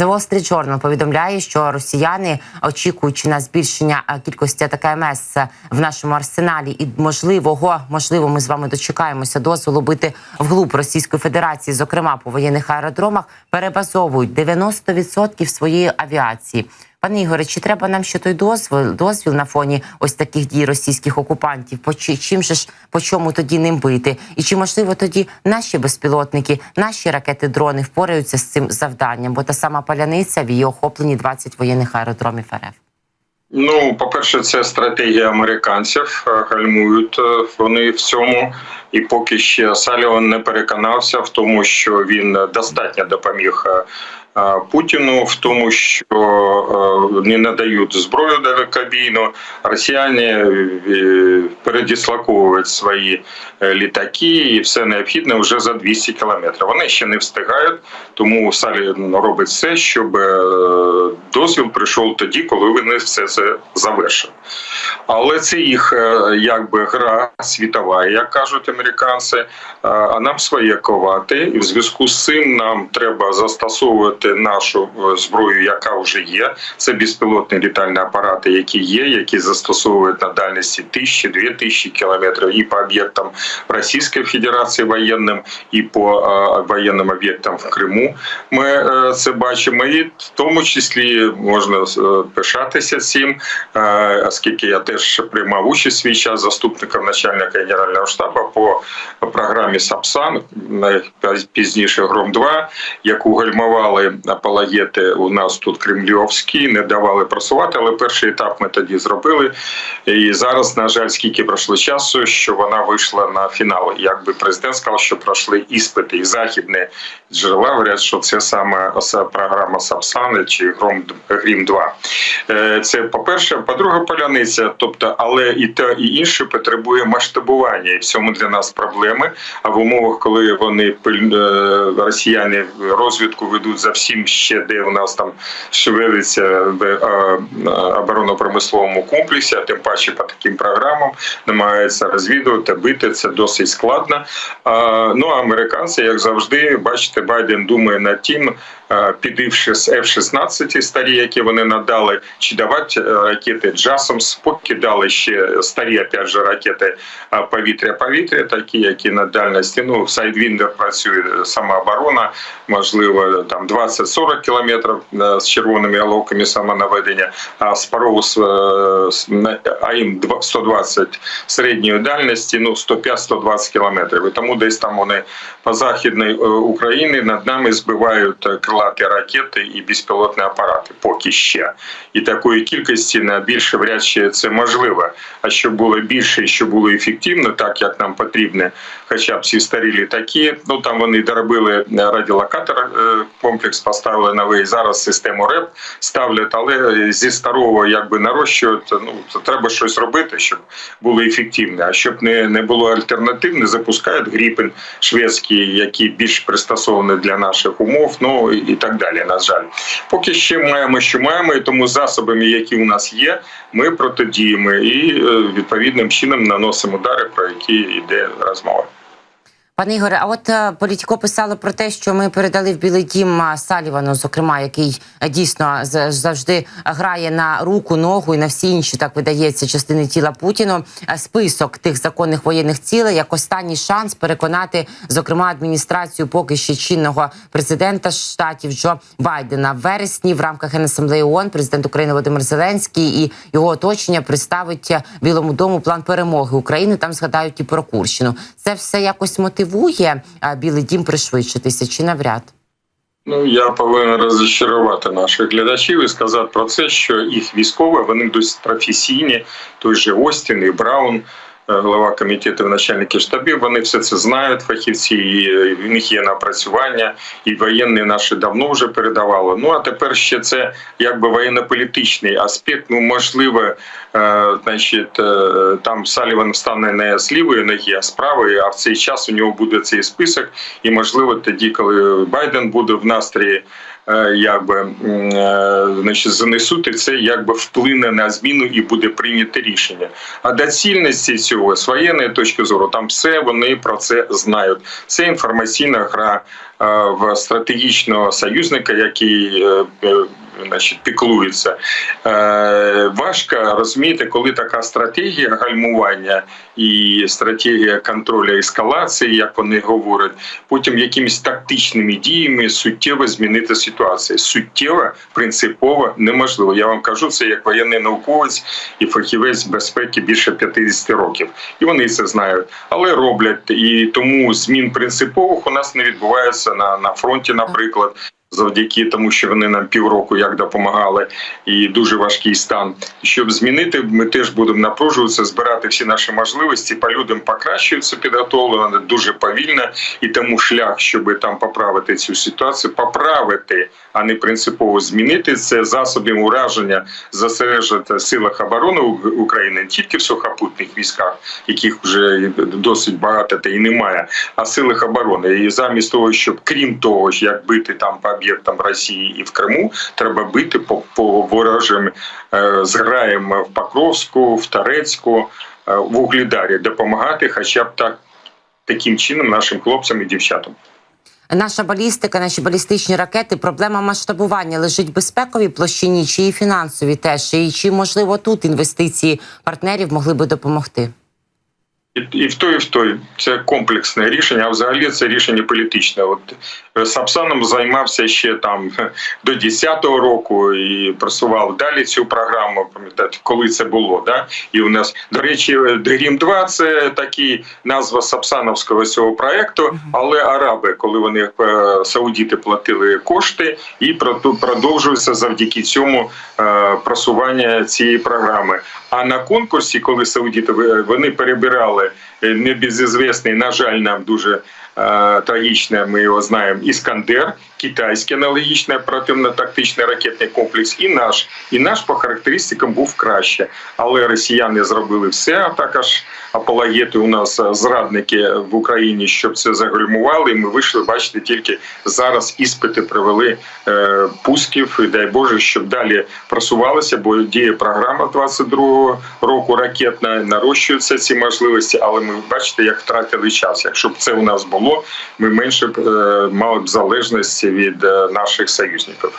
The Wall Street Journal повідомляє, що росіяни, очікуючи на збільшення кількості кількості АТКМС в нашому арсеналі, і можливого, можливо, ми з вами дочекаємося дозволу бити вглуб Російської Федерації, зокрема по воєнних аеродромах, перебазовують 90% своєї авіації. Пане Ігоре, чи треба нам ще той дозвіл, дозвіл на фоні ось таких дій російських окупантів? По чим же ж по чому тоді ним бити? І чи можливо тоді наші безпілотники, наші ракети, дрони впораються з цим завданням? Бо та сама паляниця в її охопленні 20 воєнних аеродромів РФ. Ну, по-перше, це стратегія американців. е, Гальмують е, вони в цьому, і поки ще Саліван не переконався в тому, що він достатньо допоміг е, е, Путіну, в тому, що е, не надають зброю далекобійну. Росіяни е, передислоковують свої е, літаки, і все необхідне вже за 200 кілометрів. Вони ще не встигають, тому Саліван робить все, щоб дозвіл прийшов тоді, коли вони все це завершили. Але це їх якби гра світова, як кажуть американці. А нам своє ковати, і в зв'язку з цим нам треба застосовувати нашу е, зброю, яка вже є. Це безпілотні літальні апарати, які є, які застосовують на дальності тисячі, дві тисячі кілометрів і по об'єктам Російської Федерації воєнним, і по е, воєнним об'єктам в Криму. Ми е, це бачимо, і в тому числі можна пишатися цим, оскільки я теж приймав участь свій час заступником начальника генерального штабу по програмі САПСАН, пізніше Гром 2 яку гальмували апологети у нас тут кремлівські, не давали просувати. Але перший етап ми тоді зробили. І зараз, на жаль, скільки пройшло часу, що вона вийшла на фінал. Якби президент сказав, що пройшли іспити і західні джерела говорять, що це саме програма Сапсани чи Грім 2 Е, Це по-перше, по-друге, поляниця, тобто, але і те, і інше потребує масштабування. І в цьому для нас проблеми. А в умовах, коли вони е, росіяни розвідку ведуть за всім ще, де у нас там шевелиться в е, оборонно-промисловому комплексі, а тим паче по таким програмам намагаються розвідувати, бити це досить складно. Ну а американці, як завжди, бачите, Байден думає над тим, е, підивши з F-16 старі, які вони надали, чи давати е, ракети Джасомс, поки дали ще старі опять же, ракети е, повітря-повітря, такі, які на дальності. Ну, Сайдвіндер працює самооборона, можливо, там 20-40 кілометрів е, з червоними головками самонаведення, а Спароус АІМ 120 середньої дальності, ну 105-120 кілометрів. І тому десь там вони по західній е, Україні над нами збивають е, крилаті ракети і безпілотні апарати. Поки ще і такої кількості на більше вряд чи це можливо. А щоб було більше, і щоб було ефективно, так як нам потрібно, хоча б ці старі літаки. Ну там вони доробили радіолокатор е, комплекс, поставили новий. Зараз систему РЕП ставлять, але зі старого якби нарощують. Ну то треба щось робити, щоб було ефективно. А щоб не, не було альтернатив, не запускають гріпен шведський, який більш пристосований для наших умов. Ну і, так далі. На жаль, поки ще маємо, що маємо, і тому засобами, які у нас є, ми протидіємо і е, відповідним чином наносимо удари, про які йде розмова. Пане Ігоре, а от е, політико писали про те, що ми передали в Білий Дім е, Салівану, зокрема, який е, дійсно завжди грає на руку, ногу і на всі інші, так видається, частини тіла Путіну. Список тих законних воєнних цілей як останній шанс переконати, зокрема, адміністрацію поки ще чинного президента штатів Джо Байдена в вересні в рамках Генасамблеї ООН президент України Володимир Зеленський і його оточення представить Білому дому план перемоги України. Там згадають і про Курщину. Це все якось мотивує Білий Дім пришвидшитися чи навряд? Ну я повинен розчарувати наших глядачів і сказати про це, що їх військові вони досить професійні. Той же Остін і Браун, глава комітету, начальники штабів. Вони все це знають. Фахівці і е, в них є напрацювання, і воєнні наші давно вже передавали. Ну а тепер ще це якби воєнно-політичний аспект. Ну можливо, е, значить, е, там Саліван стане не з лівої ноги, а з правої. А в цей час у нього буде цей список, і можливо, тоді, коли Байден буде в настрої. Е, якби е, значить, занесуть, і це якби вплине на зміну і буде прийнято рішення. А доцільності цього з воєнної точки зору, там все вони про це знають. Це інформаційна гра е, в стратегічного союзника, який значить, піклується. Е, важко розуміти, коли така стратегія гальмування і стратегія контролю ескалації, як вони говорять, потім якимись тактичними діями суттєво змінити ситуацію. Суттєво, принципово неможливо. Я вам кажу це як воєнний науковець і фахівець безпеки більше 50 років. І вони це знають, але роблять. І тому змін принципових у нас не відбувається на, на фронті, наприклад завдяки тому, що вони нам півроку як допомагали, і дуже важкий стан. Щоб змінити, ми теж будемо напружуватися, збирати всі наші можливості. По людям покращується підготовлено дуже повільно, і тому шлях, щоб там поправити цю ситуацію, поправити, а не принципово змінити це засобів ураження зосереджувати в силах оборони України не тільки в сухопутних військах, яких вже досить багато та і немає, а силах оборони. І замість того, щоб крім того, як бити там по об'єктам Росії і в Криму, треба бити по, по ворожим е, зграям в Покровську, в Торецьку, е, в Углідарі, допомагати, хоча б так таким чином нашим хлопцям і дівчатам. Наша балістика, наші балістичні ракети, проблема масштабування лежить в безпековій площині чи і фінансовій теж, і чи можливо тут інвестиції партнерів могли би допомогти? І, і в той, і в той це комплексне рішення. А взагалі це рішення політичне. От е, Сапсаном займався ще там до 10-го року і просував далі цю програму. Пам'ятаєте, коли це було? Да? І у нас до речі, Грім 2 це такі назва Сапсановського цього проекту, але араби, коли вони е, саудіти платили кошти, і про- продовжується завдяки цьому е, просування цієї програми. А на конкурсі, коли саудіти вони перебирали е, небезізвісний, на жаль, нам дуже трагічне, ми його знаємо, Іскандер, китайський аналогічний оперативно-тактичний ракетний комплекс, і наш. І наш по характеристикам був краще. Але росіяни зробили все, а також апологети у нас е, зрадники в Україні, щоб це загальмували. Ми вийшли, бачите, тільки зараз іспити привели е, пусків, і дай Боже, щоб далі просувалися, бо діє програма 22-го року ракетна, нарощуються ці можливості, але ми бачите, як втратили час. Якщо б це у нас було, ми менше б мали б залежності від е, наших союзників.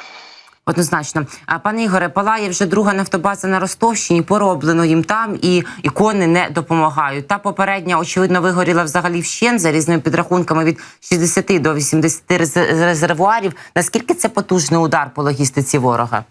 Однозначно, а пане Ігоре, палає вже друга нафтобаза на Ростовщині. Пороблено їм там, і ікони не допомагають. Та попередня, очевидно, вигоріла взагалі вщен за різними підрахунками від 60 до 80 рез- резервуарів. Наскільки це потужний удар по логістиці ворога?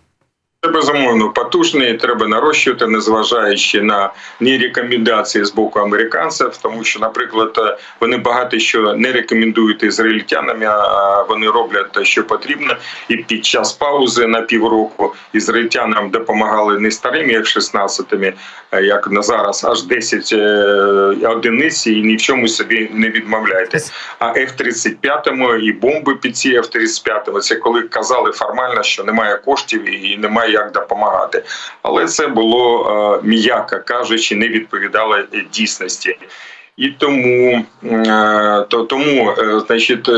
Це безумовно потужний, треба нарощувати, незважаючи на ні рекомендації з боку американців, тому що, наприклад, е, вони багато що не рекомендують ізраїльтянам, а вони роблять те, що потрібно. І під час паузи на півроку ізраїльтянам допомагали не старими, як 16-ми, е, як на зараз, аж 10 е, одиниць, і ні в чому собі не відмовляйтесь. А F-35 і бомби під ці F-35 це коли казали формально, що немає коштів і немає як допомагати. Але це було е, м'яко кажучи, не відповідало дійсності. І тому, е, то, тому е, значить,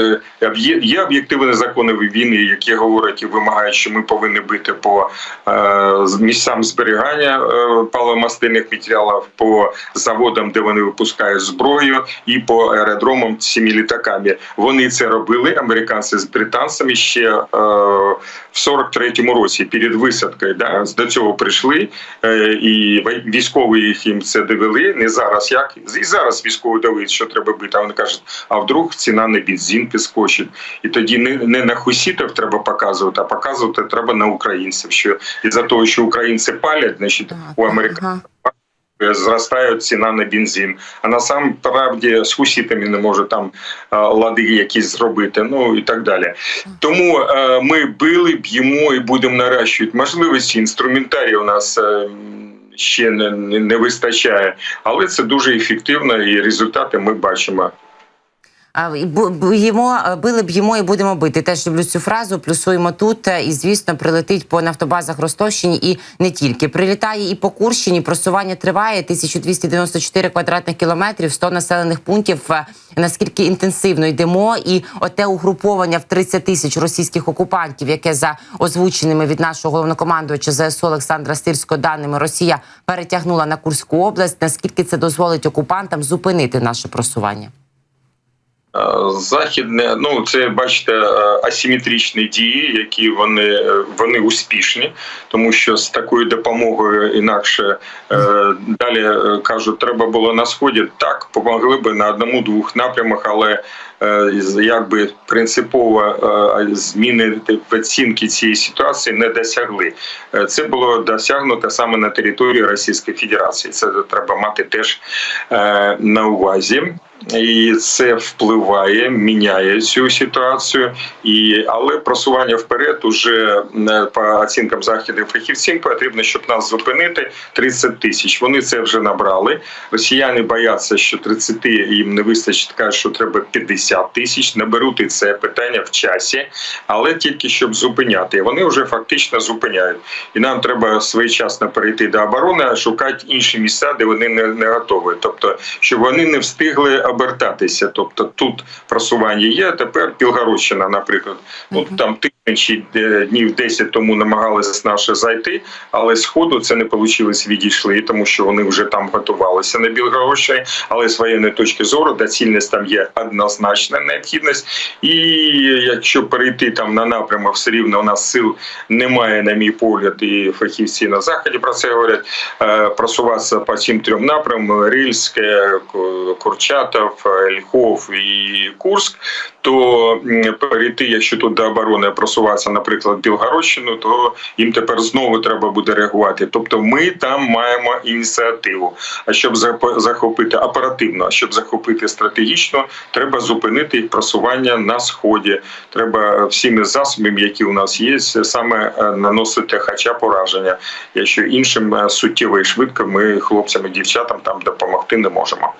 є, об'єктивні закони війни, які говорять і вимагають, що ми повинні бити по місцям зберігання паливомастильних матеріалів, по заводам, де вони випускають зброю, і по аеродромам цими літаками. Вони це робили, американці з британцями ще в 43-му році перед висадкою. Да, до цього прийшли, е, і військові їх їм це довели. Не зараз як і зараз військові довели, що треба бити. А вони кажуть, а вдруг ціна на бензин підскочить. І тоді не, не на хусітів треба показувати, а показувати треба на українців. Що із-за того, що українці палять, значить у американців Зростає ціна на бензин. А насамправді з хусітами не може там е, лади якісь зробити, ну і так далі. Тому е, ми били, б'ємо і будемо наращувати можливості. Інструментарій у нас. е, Ще не, не вистачає, але це дуже ефективно, і результати ми бачимо. Б'ємо, били б'ємо і будемо бити. Теж люблю цю фразу. Плюсуємо тут. е, І звісно, прилетить по нафтобазах Ростовщині і не тільки. Прилітає і по Курщині. Просування триває 1294 квадратних кілометрів, 100 населених пунктів. Е, Наскільки інтенсивно йдемо, і оте угруповання в 30 тисяч російських окупантів, яке за озвученими від нашого головнокомандувача ЗСУ Олександра Стирського даними Росія перетягнула на Курську область. Наскільки це дозволить окупантам зупинити наше просування? Е, Західне, ну це бачите, е, асиметричні дії, які вони, е, вони успішні, тому що з такою допомогою інакше далі кажуть, треба було на сході. Так помогли би на одному-двох напрямах, але якби принципово зміни оцінки цієї ситуації не досягли. Це було досягнуто саме на території Російської Федерації. Це треба мати теж на увазі. І це впливає, міняє цю ситуацію. І але просування вперед уже по оцінкам західних фахівців потрібно, щоб нас зупинити 30 тисяч. Вони це вже набрали. Росіяни бояться, що 30 їм не вистачить. кажуть, що треба 50 тисяч. Наберуть і це питання в часі, але тільки щоб зупиняти. Вони вже фактично зупиняють. І нам треба своєчасно перейти до оборони, а шукати інші місця, де вони не готові. Тобто, щоб вони не встигли обертатися. Тобто тут просування є. Тепер Білгородщина, наприклад, ну там тисячі е, днів 10 тому намагалися наші зайти, але з ходу це не вийшло, відійшли, тому що вони вже там готувалися на Білгородщині. Але з воєнної точки зору доцільність там є однозначна необхідність. І якщо перейти там на напрямок, все рівно у нас сил немає, на мій погляд, і фахівці на заході про це говорять. Е, Просуватися по цим трьом напрямам: Рильське, Ку- Курчатов, Льхов і Курськ. То перейти, якщо тут до оборони просуватися, наприклад, Білгородщину, то їм тепер знову треба буде реагувати. Тобто, ми там маємо ініціативу. А щоб захопити оперативно, а щоб захопити стратегічно, треба зупинити їх просування на сході. Треба всіми засобами, які у нас є, саме е, наносити хоча пораження. Якщо іншим е, суттєво і швидко, ми хлопцям і дівчатам там допомогти не можемо.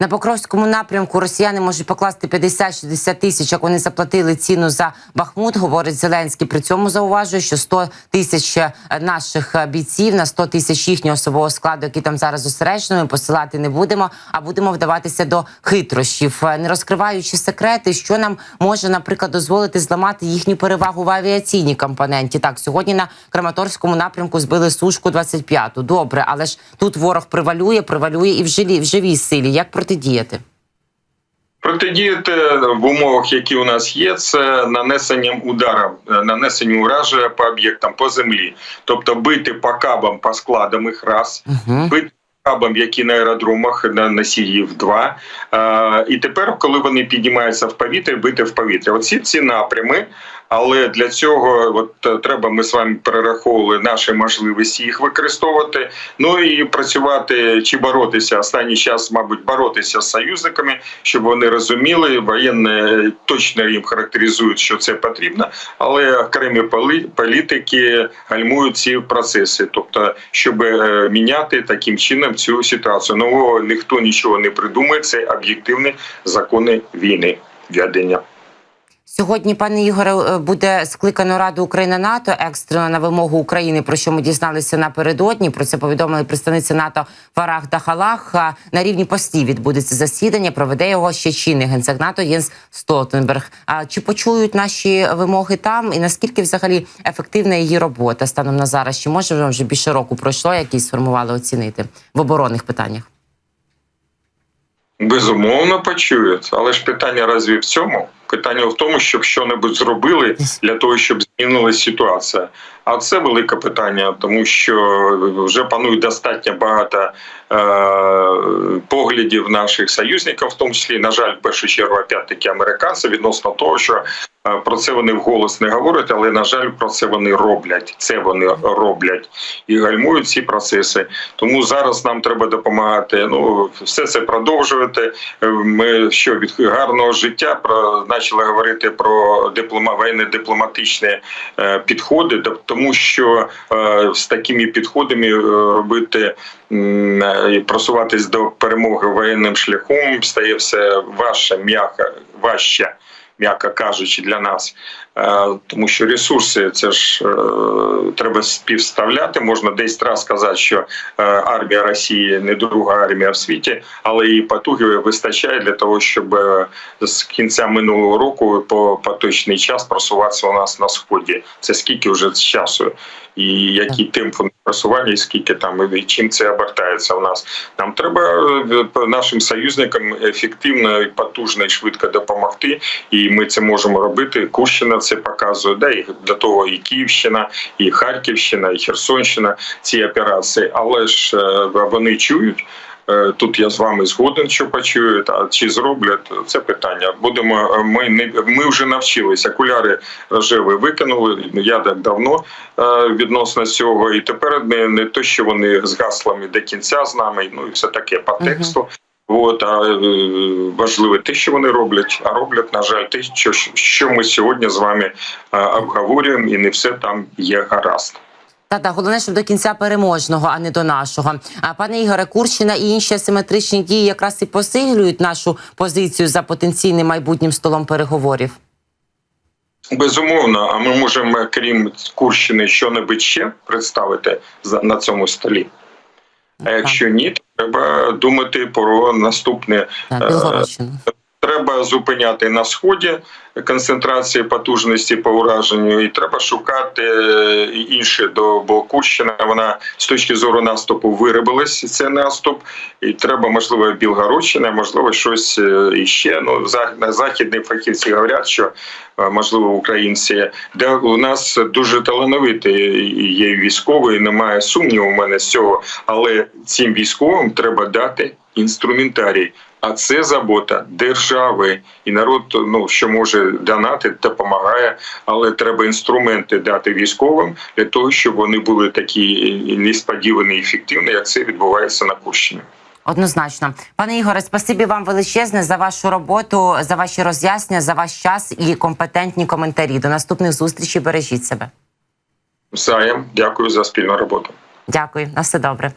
На Покровському напрямку росіяни можуть покласти 50-60 тисяч, як вони заплатили ціну за Бахмут, говорить Зеленський. При цьому зауважує, що 100 тисяч е, наших е, бійців на 100 тисяч їхнього особового складу, який там зараз зосереджено, ми посилати не будемо, а будемо вдаватися до хитрощів, Е, не розкриваючи секрети, що нам може, наприклад, дозволити зламати їхню перевагу в авіаційній компоненті. Так, сьогодні на Краматорському напрямку збили сушку 25-ту. Добре, але ж тут ворог привалює, привалює і в живій, в живій силі. Як протидіяти? Протидіяти в умовах, які у нас є, це нанесенням удара, е, нанесенням ураження по об'єктам по землі, тобто бити по кабам, по складам їх раз, Угу. бити по кабам, які на аеродромах на носіїв два. Е, і тепер, коли вони піднімаються в повітря, бити в повітря. Оці ці напрями. Але для цього от е, треба ми з вами перераховували наші можливості їх використовувати. Ну і працювати чи боротися останній час, мабуть, боротися з союзниками, щоб вони розуміли, воєнне точно їм характеризують, що це потрібно, але окремі політики гальмують ці процеси, тобто, щоб е, міняти таким чином цю ситуацію. Нового ніхто нічого не придумає. Це об'єктивні закони війни ведення. Сьогодні, пане Ігоре, е, буде скликано Раду Україна НАТО екстрено на вимогу України, про що ми дізналися напередодні. Про це повідомили представниці НАТО Фарах Дахалах. На рівні постів відбудеться засідання. Проведе його ще чинний генсек НАТО Єнс Столтенберг. А чи почують наші вимоги там? І наскільки взагалі ефективна її робота станом на зараз? Чи може вже більше року пройшло, якісь сформували оцінити в оборонних питаннях? Безумовно почують, але ж питання разві в цьому? Питання в тому, щоб що-небудь зробили для того, щоб змінилася ситуація. А це велике питання, тому що вже панує достатньо багато е, поглядів наших союзників, в тому числі, на жаль, в першу чергу, опять-таки американці, відносно того, що е, про це вони вголос не говорять, але на жаль, про це вони роблять. Це вони роблять і гальмують ці процеси. Тому зараз нам треба допомагати. Ну все це продовжувати. Е, Ми що від гарного життя про почали говорити про диплома воєнно-дипломатичні е, підходи, тому що е, з такими підходами е, робити і просуватись до перемоги воєнним шляхом стає все важче, м'яко важче. М'яко кажучи, для нас, тому що ресурси це ж е, треба співставляти. Можна десь раз сказати, що е, армія Росії не друга армія в світі, але і потуги вистачає для того, щоб е, з кінця минулого року по поточний час просуватися у нас на сході. Це скільки вже з часу, і який темп просування, і скільки там і чим це обертається у нас. Нам треба е, нашим союзникам ефективно, і потужно і швидко допомогти, і ми це можемо робити. Курщина це показує, да і до того і Київщина, і Харківщина, і Херсонщина ці операції, але ж е, вони чують. Е, Тут я з вами згоден, що почують, а чи зроблять це питання. Будемо е, ми не ми вже навчилися. Окуляри рожеві викинули. Я так давно відносно цього, і тепер не, не то, що вони з гаслами до кінця з нами, ну і все таке по тексту. От а е, важливе те, що вони роблять, а роблять, на жаль, те, що, що ми сьогодні з вами обговорюємо, і не все там є гаразд. Та та головне, щоб до кінця переможного, а не до нашого. А пане Ігоре, Курщина і інші асиметричні дії якраз і посилюють нашу позицію за потенційним майбутнім столом переговорів. Безумовно, а ми можемо, крім Курщини, що-небудь ще представити на цьому столі. А якщо ні, то треба думати про наступне. Так. Треба зупиняти на сході концентрації потужності по ураженню, і треба шукати е, інше до бо Курщина. Вона з точки зору наступу виробилась. Це наступ, і треба, можливо, Білгородщина, можливо, щось е, іще. Ну на західні фахівці говорять, що е, можливо українці, де у нас дуже талановиті є військові, немає сумніву у мене з цього, але цим військовим треба дати інструментарій. А це забота держави і народ, ну що може донати, допомагає, але треба інструменти дати військовим для того, щоб вони були такі несподівані і ефективні, як це відбувається на Курщині. Однозначно, пане Ігоре, спасибі вам величезне за вашу роботу, за ваші роз'яснення, за ваш час і компетентні коментарі. До наступних зустрічей. Бережіть себе. Взаєм, дякую за спільну роботу. Дякую, на все добре.